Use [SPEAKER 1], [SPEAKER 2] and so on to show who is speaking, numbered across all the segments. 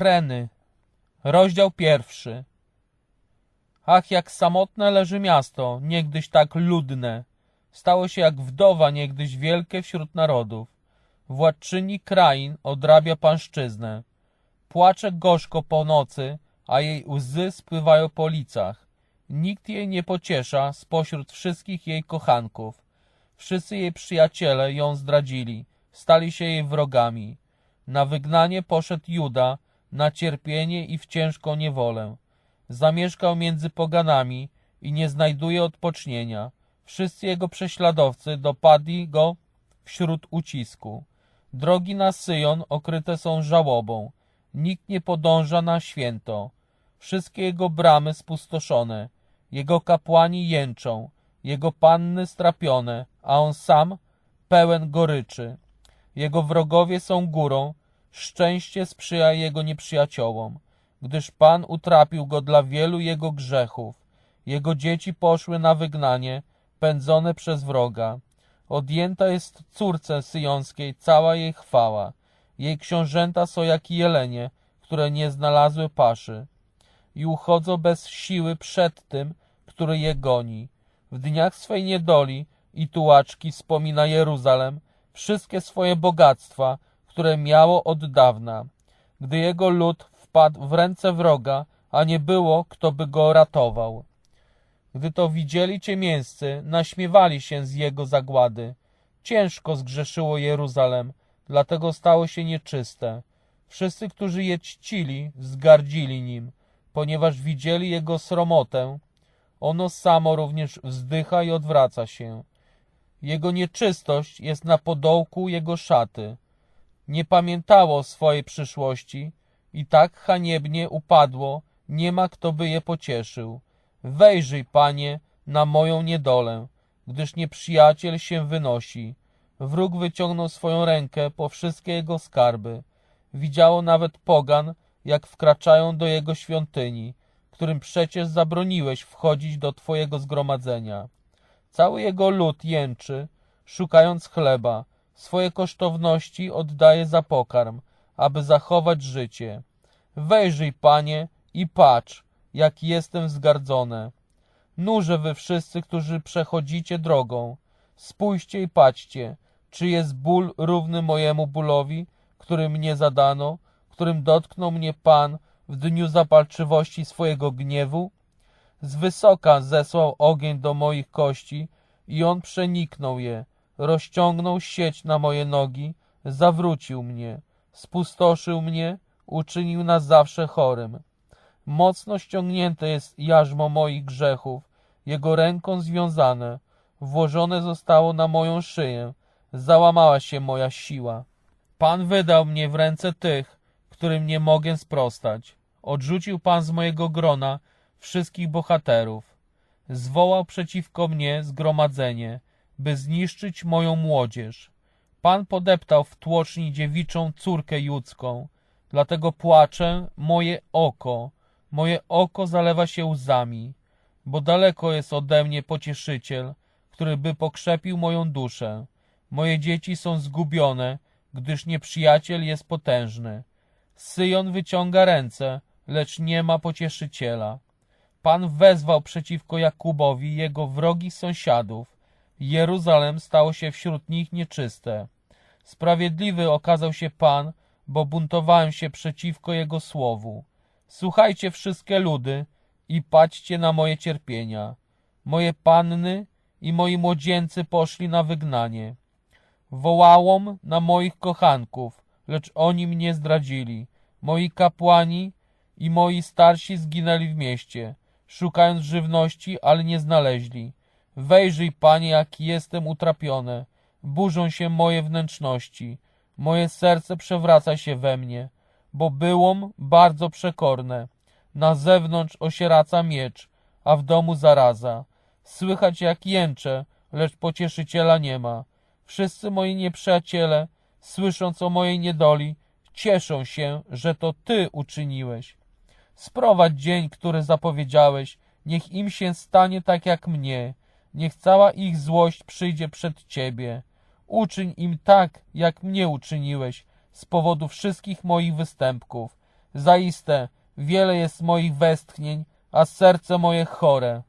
[SPEAKER 1] Treny. Rozdział pierwszy. Ach, jak samotne leży miasto, niegdyś tak ludne. Stało się jak wdowa, niegdyś wielkie wśród narodów. Władczyni krain odrabia pańszczyznę. Płacze gorzko po nocy, a jej łzy spływają po licach. Nikt jej nie pociesza spośród wszystkich jej kochanków. Wszyscy jej przyjaciele ją zdradzili, stali się jej wrogami. Na wygnanie poszedł Juda, na cierpienie i w ciężką niewolę. Zamieszkał między poganami i nie znajduje odpocznienia. Wszyscy jego prześladowcy dopadli go wśród ucisku. Drogi na Syjon okryte są żałobą. Nikt nie podąża na święto. Wszystkie jego bramy spustoszone. Jego kapłani jęczą, jego panny strapione, a on sam pełen goryczy. Jego wrogowie są górą, szczęście sprzyja jego nieprzyjaciołom, gdyż Pan utrapił go dla wielu jego grzechów. Jego dzieci poszły na wygnanie, pędzone przez wroga. Odjęta jest córce syjonskiej cała jej chwała. Jej książęta są jak jelenie, które nie znalazły paszy i uchodzą bez siły przed tym, który je goni. W dniach swej niedoli i tułaczki wspomina Jeruzalem wszystkie swoje bogactwa, które miało od dawna, gdy jego lud wpadł w ręce wroga, a nie było, kto by go ratował. Gdy to widzieli ciemięscy, naśmiewali się z jego zagłady. Ciężko zgrzeszyło Jeruzalem, dlatego stało się nieczyste. Wszyscy, którzy je czcili, wzgardzili nim, ponieważ widzieli jego sromotę. Ono samo również wzdycha i odwraca się. Jego nieczystość jest na podołku jego szaty. Nie pamiętało swojej przyszłości i tak haniebnie upadło, nie ma kto by je pocieszył. Wejrzyj, panie, na moją niedolę, gdyż nieprzyjaciel się wynosi. Wróg wyciągnął swoją rękę po wszystkie jego skarby. Widziało nawet pogan, jak wkraczają do jego świątyni, którym przecież zabroniłeś wchodzić do twojego zgromadzenia. Cały jego lud jęczy, szukając chleba, swoje kosztowności oddaje za pokarm, aby zachować życie. Wejrzyj, panie, i patrz, jak jestem wzgardzone. Nurze wy wszyscy, którzy przechodzicie drogą. Spójrzcie i patrzcie, czy jest ból równy mojemu bólowi, który mnie zadano, którym dotknął mnie Pan w dniu zapalczywości swojego gniewu? Z wysoka zesłał ogień do moich kości i on przeniknął je, rozciągnął sieć na moje nogi, zawrócił mnie, spustoszył mnie, uczynił na zawsze chorym. Mocno ściągnięte jest jarzmo moich grzechów, jego ręką związane, włożone zostało na moją szyję, załamała się moja siła. Pan wydał mnie w ręce tych, którym nie mogę sprostać. Odrzucił Pan z mojego grona wszystkich bohaterów. Zwołał przeciwko mnie zgromadzenie, by zniszczyć moją młodzież. Pan podeptał w tłoczni dziewiczą córkę judzką, dlatego płacze moje oko, moje oko zalewa się łzami, bo daleko jest ode mnie pocieszyciel, który by pokrzepił moją duszę. Moje dzieci są zgubione, gdyż nieprzyjaciel jest potężny. Syjon wyciąga ręce, lecz nie ma pocieszyciela. Pan wezwał przeciwko Jakubowi jego wrogich sąsiadów. Jeruzalem stało się wśród nich nieczyste. Sprawiedliwy okazał się Pan, bo buntowałem się przeciwko Jego słowu. Słuchajcie wszystkie ludy i patrzcie na moje cierpienia. Moje panny i moi młodzieńcy poszli na wygnanie. Wołałam na moich kochanków, lecz oni mnie zdradzili. Moi kapłani i moi starsi zginęli w mieście, szukając żywności, ale nie znaleźli. Wejrzyj, Panie, jak jestem utrapione. Burzą się moje wnętrzności. Moje serce przewraca się we mnie, bo byłom bardzo przekorne. Na zewnątrz osieraca miecz, a w domu zaraza. Słychać jak jęczę, lecz pocieszyciela nie ma. Wszyscy moi nieprzyjaciele, słysząc o mojej niedoli, cieszą się, że to Ty uczyniłeś. Sprowadź dzień, który zapowiedziałeś, niech im się stanie tak jak mnie, niech cała ich złość przyjdzie przed Ciebie. Uczyń im tak, jak mnie uczyniłeś, z powodu wszystkich moich występków. Zaiste, wiele jest moich westchnień, a serce moje chore.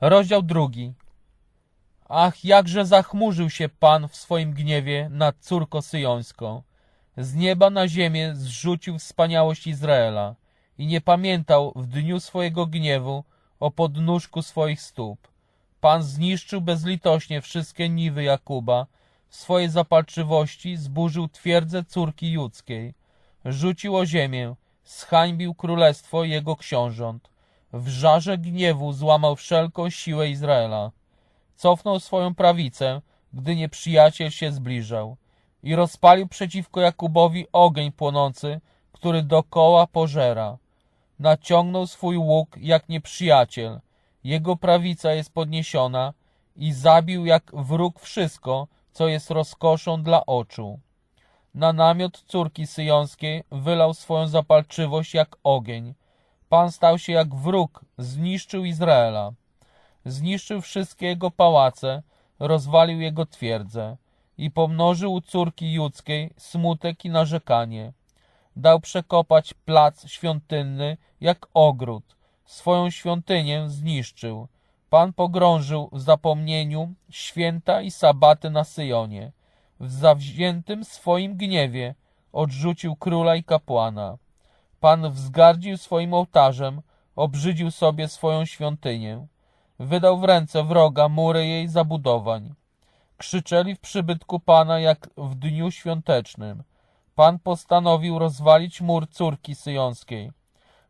[SPEAKER 1] Rozdział drugi. Ach, jakże zachmurzył się Pan w swoim gniewie nad córką syjońską. Z nieba na ziemię zrzucił wspaniałość Izraela i nie pamiętał w dniu swojego gniewu o podnóżku swoich stóp. Pan zniszczył bezlitośnie wszystkie niwy Jakuba, w swojej zapalczywości zburzył twierdzę córki judzkiej, rzucił o ziemię, zhańbił królestwo jego książąt. W żarze gniewu złamał wszelką siłę Izraela. Cofnął swoją prawicę, gdy nieprzyjaciel się zbliżał i rozpalił przeciwko Jakubowi ogień płonący, który dokoła pożera. Naciągnął swój łuk jak nieprzyjaciel, jego prawica jest podniesiona i zabił jak wróg wszystko, co jest rozkoszą dla oczu. Na namiot córki syjońskiej wylał swoją zapalczywość jak ogień. Pan stał się jak wróg, zniszczył Izraela. Zniszczył wszystkie jego pałace, rozwalił jego twierdzę i pomnożył u córki judzkiej smutek i narzekanie. Dał przekopać plac świątynny jak ogród. Swoją świątynię zniszczył. Pan pogrążył w zapomnieniu święta i sabaty na Syjonie. W zawziętym swoim gniewie odrzucił króla i kapłana. Pan wzgardził swoim ołtarzem, obrzydził sobie swoją świątynię. Wydał w ręce wroga mury jej zabudowań. Krzyczeli w przybytku Pana jak w dniu świątecznym. Pan postanowił rozwalić mur córki syjońskiej.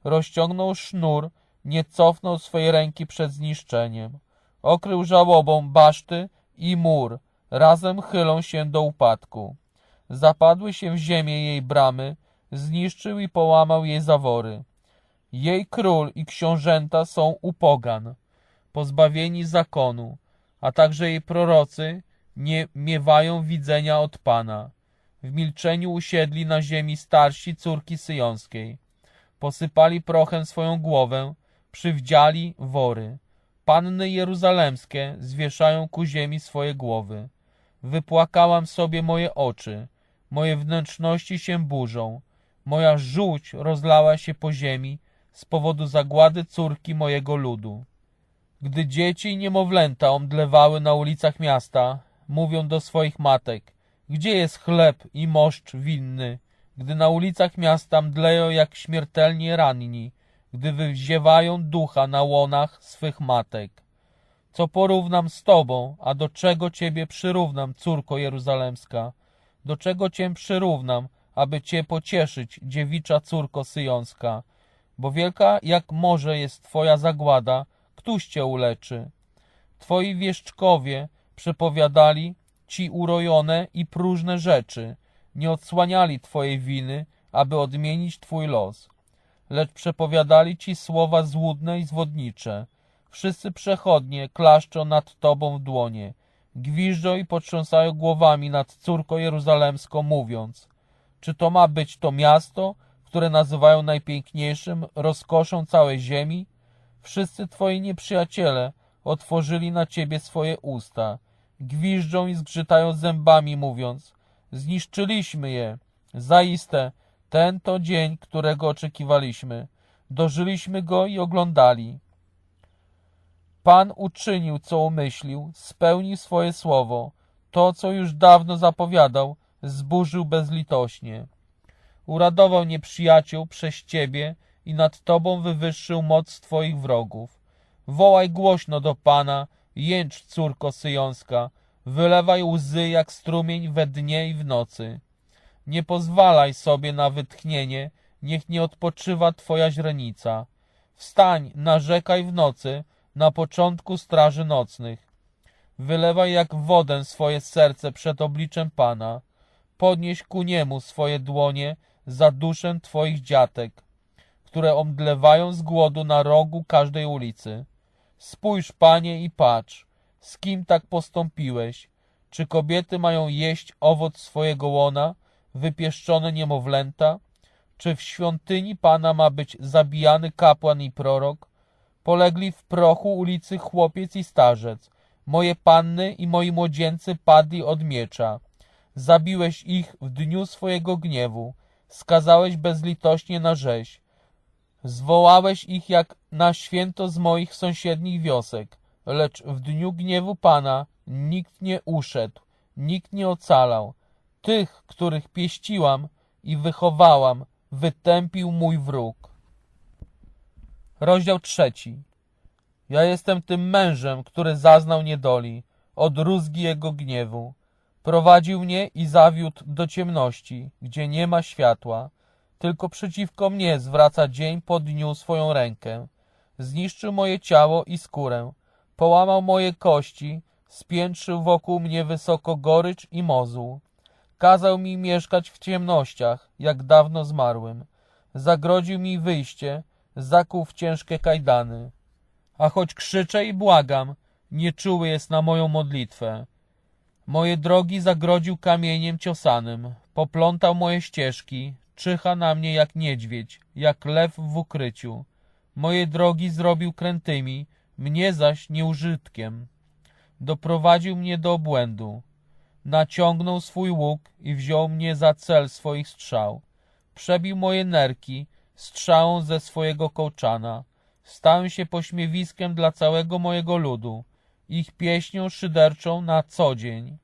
[SPEAKER 1] Rozciągnął sznur, nie cofnął swej ręki przed zniszczeniem. Okrył żałobą baszty i mur, razem chylą się do upadku. Zapadły się w ziemię jej bramy, zniszczył i połamał jej zawory. Jej król i książęta są u pogan, pozbawieni zakonu, a także jej prorocy nie miewają widzenia od Pana. W milczeniu usiedli na ziemi starsi córki syjońskiej. Posypali prochem swoją głowę, przywdziali wory. Panny jeruzalemskie zwieszają ku ziemi swoje głowy. Wypłakałam sobie moje oczy, moje wnętrzności się burzą, moja żółć rozlała się po ziemi z powodu zagłady córki mojego ludu. Gdy dzieci i niemowlęta omdlewały na ulicach miasta, mówią do swoich matek, gdzie jest chleb i moszcz winny, gdy na ulicach miasta mdleją jak śmiertelnie ranni, gdy wyziewają ducha na łonach swych matek. Co porównam z Tobą, a do czego Ciebie przyrównam, córko jeruzalemska? Do czego Cię przyrównam, aby Cię pocieszyć, dziewicza córko syjonska? Bo wielka jak morze jest Twoja zagłada, któż Cię uleczy? Twoi wieszczkowie przepowiadali Ci urojone i próżne rzeczy, nie odsłaniali Twojej winy, aby odmienić Twój los lecz przepowiadali ci słowa złudne i zwodnicze. Wszyscy przechodnie klaszczą nad tobą w dłonie, gwiżdżą i potrząsają głowami nad córką jeruzalemską, mówiąc, czy to ma być to miasto, które nazywają najpiękniejszym rozkoszą całej ziemi? Wszyscy twoi nieprzyjaciele otworzyli na ciebie swoje usta, gwiżdżą i zgrzytają zębami, mówiąc, zniszczyliśmy je. Zaiste, ten to dzień, którego oczekiwaliśmy. Dożyliśmy go i oglądali. Pan uczynił, co umyślił, spełnił swoje słowo. To, co już dawno zapowiadał, zburzył bezlitośnie. Uradował nieprzyjaciół przez ciebie i nad tobą wywyższył moc twoich wrogów. Wołaj głośno do Pana, jęcz córko syjonska, wylewaj łzy jak strumień we dnie i w nocy. Nie pozwalaj sobie na wytchnienie, niech nie odpoczywa twoja źrenica. Wstań, narzekaj w nocy, na początku straży nocnych. Wylewaj jak wodę swoje serce przed obliczem Pana. Podnieś ku niemu swoje dłonie za duszę twoich dziatek, które omdlewają z głodu na rogu każdej ulicy. Spójrz, Panie, i patrz, z kim tak postąpiłeś. Czy kobiety mają jeść owoc swojego łona, wypieszczone niemowlęta? Czy w świątyni Pana ma być zabijany kapłan i prorok? Polegli w prochu ulicy chłopiec i starzec. Moje panny i moi młodzieńcy padli od miecza. Zabiłeś ich w dniu swojego gniewu. skazałeś bezlitośnie na rzeź. Zwołałeś ich jak na święto z moich sąsiednich wiosek, lecz w dniu gniewu Pana nikt nie uszedł, nikt nie ocalał. Tych, których pieściłam i wychowałam, wytępił mój wróg. Rozdział trzeci. Ja jestem tym mężem, który zaznał niedoli, od rózgi jego gniewu. Prowadził mnie i zawiódł do ciemności, gdzie nie ma światła. Tylko przeciwko mnie zwraca dzień po dniu swoją rękę. Zniszczył moje ciało i skórę. Połamał moje kości, spiętrzył wokół mnie wysoko gorycz i mozuł. Kazał mi mieszkać w ciemnościach, jak dawno zmarłym. Zagrodził mi wyjście, zakuł w ciężkie kajdany. A choć krzyczę i błagam, nieczuły jest na moją modlitwę. Moje drogi zagrodził kamieniem ciosanym, poplątał moje ścieżki, czyha na mnie jak niedźwiedź, jak lew w ukryciu. Moje drogi zrobił krętymi, mnie zaś nieużytkiem. Doprowadził mnie do obłędu. Naciągnął swój łuk i wziął mnie za cel swoich strzał. Przebił moje nerki strzałą ze swojego kołczana. Stałem się pośmiewiskiem dla całego mojego ludu, ich pieśnią szyderczą na co dzień.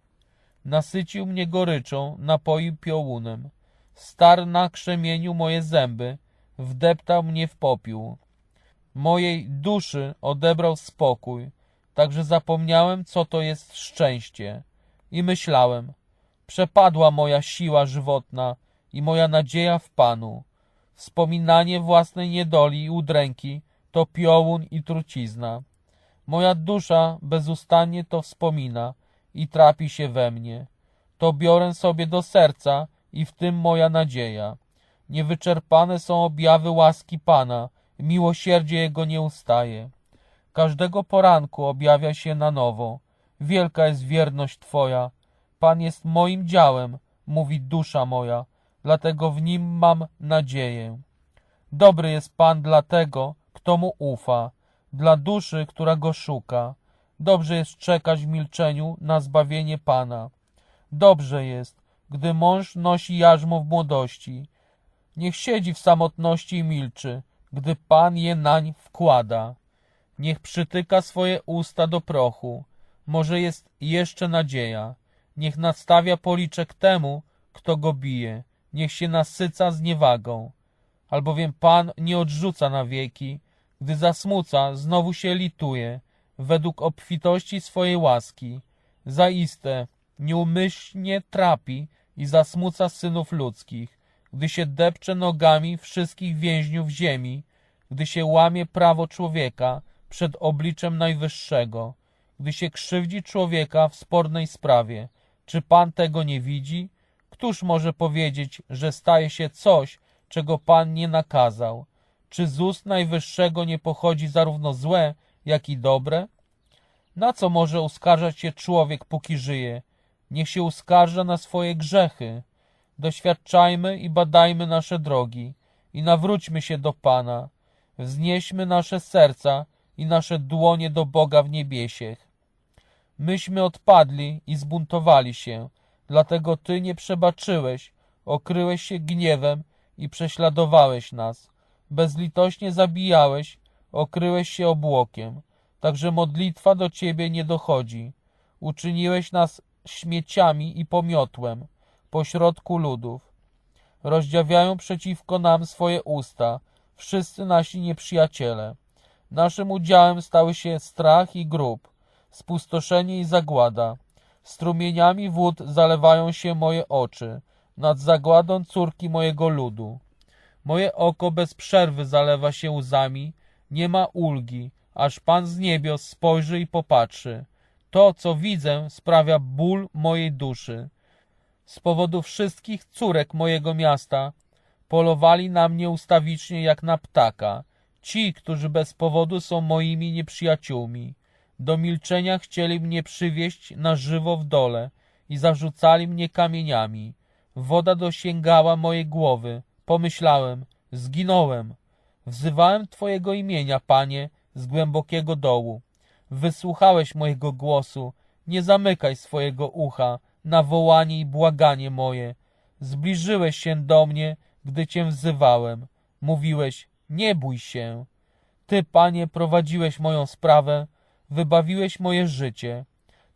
[SPEAKER 1] Nasycił mnie goryczą, napoił piołunem. Star na krzemieniu moje zęby, wdeptał mnie w popiół. Mojej duszy odebrał spokój, także zapomniałem, co to jest szczęście. I myślałem, przepadła moja siła żywotna i moja nadzieja w Panu. Wspominanie własnej niedoli i udręki to piołun i trucizna. Moja dusza bezustannie to wspomina i trapi się we mnie. To biorę sobie do serca i w tym moja nadzieja. Niewyczerpane są objawy łaski Pana, miłosierdzie Jego nie ustaje. Każdego poranku objawia się na nowo. Wielka jest wierność Twoja. Pan jest moim działem, mówi dusza moja, dlatego w Nim mam nadzieję. Dobry jest Pan dla tego, kto Mu ufa, dla duszy, która Go szuka. Dobrze jest czekać w milczeniu na zbawienie Pana. Dobrze jest, gdy mąż nosi jarzmo w młodości. Niech siedzi w samotności i milczy, gdy Pan je nań wkłada. Niech przytyka swoje usta do prochu, może jest jeszcze nadzieja. Niech nadstawia policzek temu, kto go bije, niech się nasyca zniewagą. Albowiem Pan nie odrzuca na wieki, gdy zasmuca, znowu się lituje, według obfitości swojej łaski. Zaiste, nieumyślnie trapi i zasmuca synów ludzkich, gdy się depcze nogami wszystkich więźniów ziemi, gdy się łamie prawo człowieka przed obliczem Najwyższego, gdy się krzywdzi człowieka w spornej sprawie. Czy Pan tego nie widzi? Któż może powiedzieć, że staje się coś, czego Pan nie nakazał? Czy z ust Najwyższego nie pochodzi zarówno złe, jak i dobre? Na co może uskarżać się człowiek, póki żyje? Niech się uskarża na swoje grzechy. Doświadczajmy i badajmy nasze drogi i nawróćmy się do Pana. Wznieśmy nasze serca i nasze dłonie do Boga w niebiesiech. Myśmy odpadli i zbuntowali się, dlatego Ty nie przebaczyłeś, okryłeś się gniewem i prześladowałeś nas. Bezlitośnie zabijałeś, okryłeś się obłokiem, także modlitwa do Ciebie nie dochodzi. Uczyniłeś nas śmieciami i pomiotłem pośrodku ludów. Rozdziawiają przeciwko nam swoje usta, wszyscy nasi nieprzyjaciele. Naszym udziałem stały się strach i grób, spustoszenie i zagłada. Strumieniami wód zalewają się moje oczy, nad zagładą córki mojego ludu. Moje oko bez przerwy zalewa się łzami, nie ma ulgi, aż Pan z niebios spojrzy i popatrzy. To, co widzę, sprawia ból mojej duszy. Z powodu wszystkich córek mojego miasta polowali na mnie ustawicznie jak na ptaka. Ci, którzy bez powodu są moimi nieprzyjaciółmi. Do milczenia chcieli mnie przywieść na żywo w dole i zarzucali mnie kamieniami. Woda dosięgała mojej głowy. Pomyślałem, zginąłem. Wzywałem Twojego imienia, Panie, z głębokiego dołu. Wysłuchałeś mojego głosu. Nie zamykaj swojego ucha na wołanie i błaganie moje. Zbliżyłeś się do mnie, gdy cię wzywałem. Mówiłeś, nie bój się. Ty, Panie, prowadziłeś moją sprawę, wybawiłeś moje życie.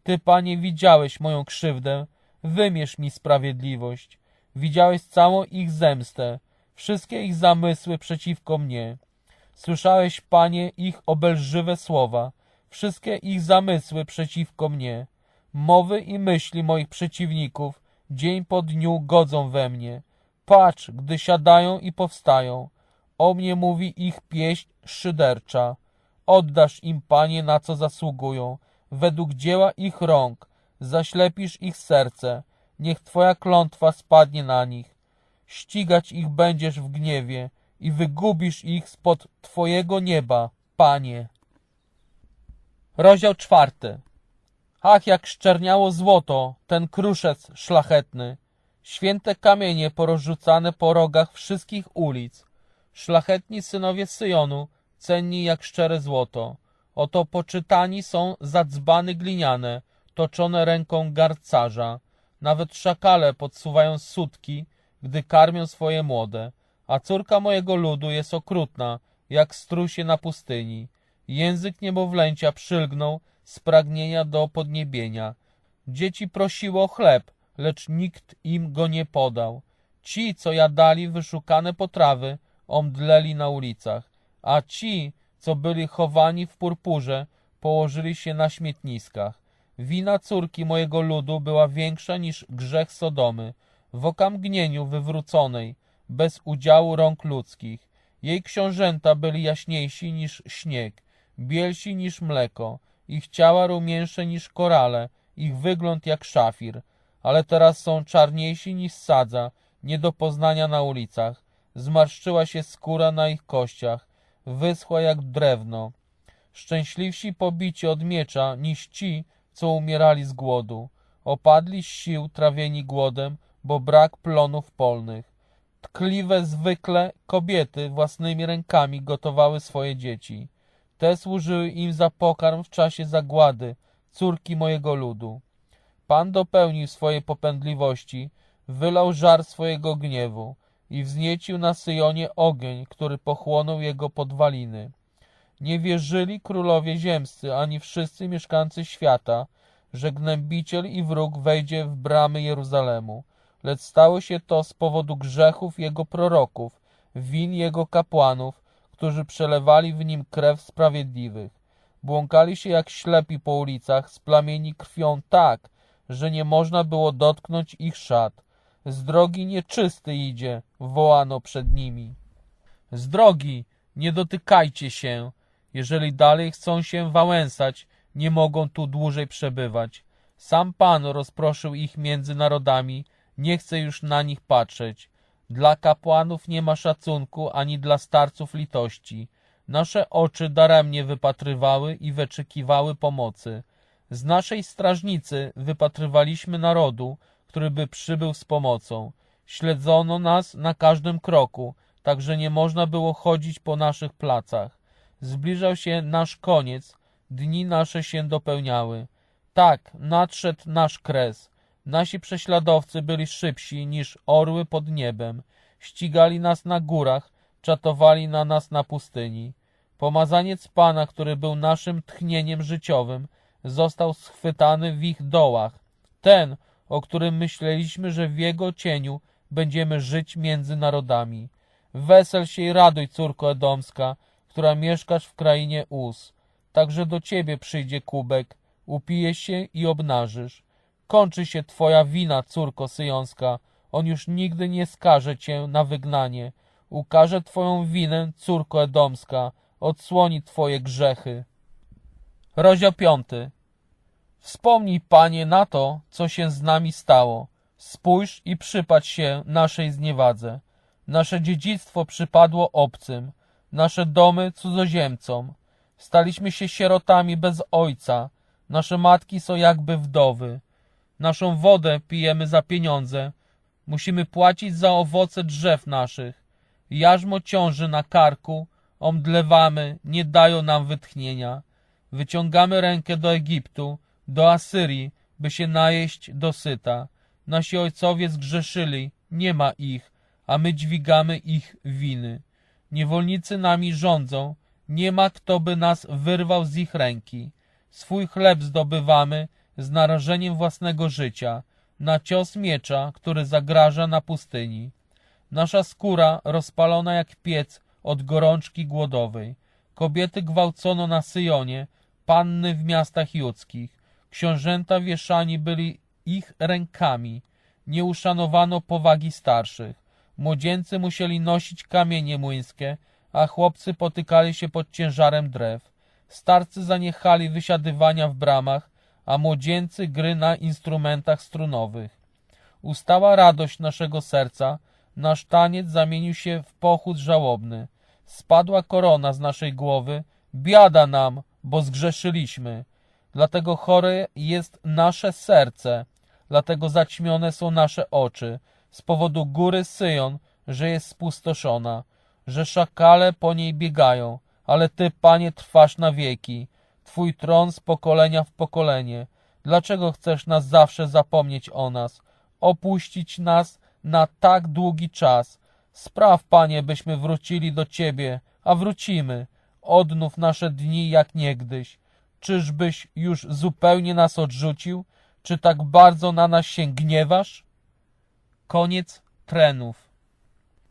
[SPEAKER 1] Ty, Panie, widziałeś moją krzywdę, wymierz mi sprawiedliwość. Widziałeś całą ich zemstę, wszystkie ich zamysły przeciwko mnie. Słyszałeś, Panie, ich obelżywe słowa, wszystkie ich zamysły przeciwko mnie. Mowy i myśli moich przeciwników dzień po dniu godzą we mnie. Patrz, gdy siadają i powstają. O mnie mówi ich pieśń szydercza. Oddasz im, Panie, na co zasługują, według dzieła ich rąk. Zaślepisz ich serce. Niech Twoja klątwa spadnie na nich. Ścigać ich będziesz w gniewie i wygubisz ich spod Twojego nieba, Panie. Rozdział czwarty. Ach, jak szczerniało złoto, ten kruszec szlachetny. Święte kamienie porozrzucane po rogach wszystkich ulic. Szlachetni synowie Syjonu, cenni jak szczere złoto. Oto poczytani są zadzbany gliniane, toczone ręką garcarza. Nawet szakale podsuwają sutki, gdy karmią swoje młode. A córka mojego ludu jest okrutna, jak strusie na pustyni. Język niemowlęcia przylgnął z pragnienia do podniebienia. Dzieci prosiło o chleb, lecz nikt im go nie podał. Ci, co jadali wyszukane potrawy, omdleli na ulicach, a ci, co byli chowani w purpurze, położyli się na śmietniskach. Wina córki mojego ludu była większa niż grzech Sodomy, w okamgnieniu wywróconej, bez udziału rąk ludzkich. Jej książęta byli jaśniejsi niż śnieg, bielsi niż mleko, ich ciała rumieńsze niż korale, ich wygląd jak szafir, ale teraz są czarniejsi niż sadza, nie do poznania na ulicach. Zmarszczyła się skóra na ich kościach, wyschła jak drewno. Szczęśliwsi pobici od miecza niż ci, co umierali z głodu. Opadli z sił trawieni głodem, bo brak plonów polnych. Tkliwe zwykle kobiety własnymi rękami gotowały swoje dzieci. Te służyły im za pokarm w czasie zagłady, córki mojego ludu. Pan dopełnił swojej popędliwości, wylał żar swojego gniewu i wzniecił na Syjonie ogień, który pochłonął jego podwaliny. Nie wierzyli królowie ziemscy, ani wszyscy mieszkańcy świata, że gnębiciel i wróg wejdzie w bramy Jeruzalemu, lecz stało się to z powodu grzechów jego proroków, win jego kapłanów, którzy przelewali w nim krew sprawiedliwych. Błąkali się jak ślepi po ulicach, splamieni krwią tak, że nie można było dotknąć ich szat. Z drogi nieczysty idzie, wołano przed nimi. Z drogi, nie dotykajcie się. Jeżeli dalej chcą się wałęsać, nie mogą tu dłużej przebywać. Sam Pan rozproszył ich między narodami, nie chce już na nich patrzeć. Dla kapłanów nie ma szacunku, ani dla starców litości. Nasze oczy daremnie wypatrywały i wyczekiwały pomocy. Z naszej strażnicy wypatrywaliśmy narodu, który by przybył z pomocą. Śledzono nas na każdym kroku, tak że nie można było chodzić po naszych placach. Zbliżał się nasz koniec, dni nasze się dopełniały. Tak, nadszedł nasz kres. Nasi prześladowcy byli szybsi niż orły pod niebem. Ścigali nas na górach, czatowali na nas na pustyni. Pomazaniec Pana, który był naszym tchnieniem życiowym, został schwytany w ich dołach. Ten, o którym myśleliśmy, że w jego cieniu będziemy żyć między narodami. Wesel się i raduj, córko Edomska, która mieszkasz w krainie Uz. Także do ciebie przyjdzie kubek, upije się i obnażysz. Kończy się twoja wina, córko syjonska. On już nigdy nie skaże cię na wygnanie. Ukaże twoją winę, córko Edomska. Odsłoni twoje grzechy. Rozdział piąty. Wspomnij, Panie, na to, co się z nami stało. Spójrz i przypatrz się naszej zniewadze. Nasze dziedzictwo przypadło obcym, nasze domy cudzoziemcom. Staliśmy się sierotami bez ojca, nasze matki są jakby wdowy. Naszą wodę pijemy za pieniądze, musimy płacić za owoce drzew naszych. Jarzmo ciąży na karku, omdlewamy, nie dają nam wytchnienia. Wyciągamy rękę do Egiptu, do Asyrii, by się najeść dosyta. Nasi ojcowie zgrzeszyli, nie ma ich, a my dźwigamy ich winy. Niewolnicy nami rządzą, nie ma kto by nas wyrwał z ich ręki. Swój chleb zdobywamy z narażeniem własnego życia, na cios miecza, który zagraża na pustyni. Nasza skóra rozpalona jak piec od gorączki głodowej. Kobiety gwałcono na Syjonie, panny w miastach judzkich. Książęta wieszani byli ich rękami. Nie uszanowano powagi starszych. Młodzieńcy musieli nosić kamienie młyńskie, a chłopcy potykali się pod ciężarem drew. Starcy zaniechali wysiadywania w bramach, a młodzieńcy gry na instrumentach strunowych. Ustała radość naszego serca, nasz taniec zamienił się w pochód żałobny. Spadła korona z naszej głowy, biada nam, bo zgrzeszyliśmy. Dlatego chore jest nasze serce, dlatego zaćmione są nasze oczy, z powodu góry Syjon, że jest spustoszona, że szakale po niej biegają, ale Ty, Panie, trwasz na wieki, Twój tron z pokolenia w pokolenie. Dlaczego chcesz nas zawsze zapomnieć o nas, opuścić nas na tak długi czas? Spraw, Panie, byśmy wrócili do Ciebie, a wrócimy. Odnów nasze dni jak niegdyś. Czyżbyś już zupełnie nas odrzucił? Czy tak bardzo na nas się gniewasz? Koniec trenów.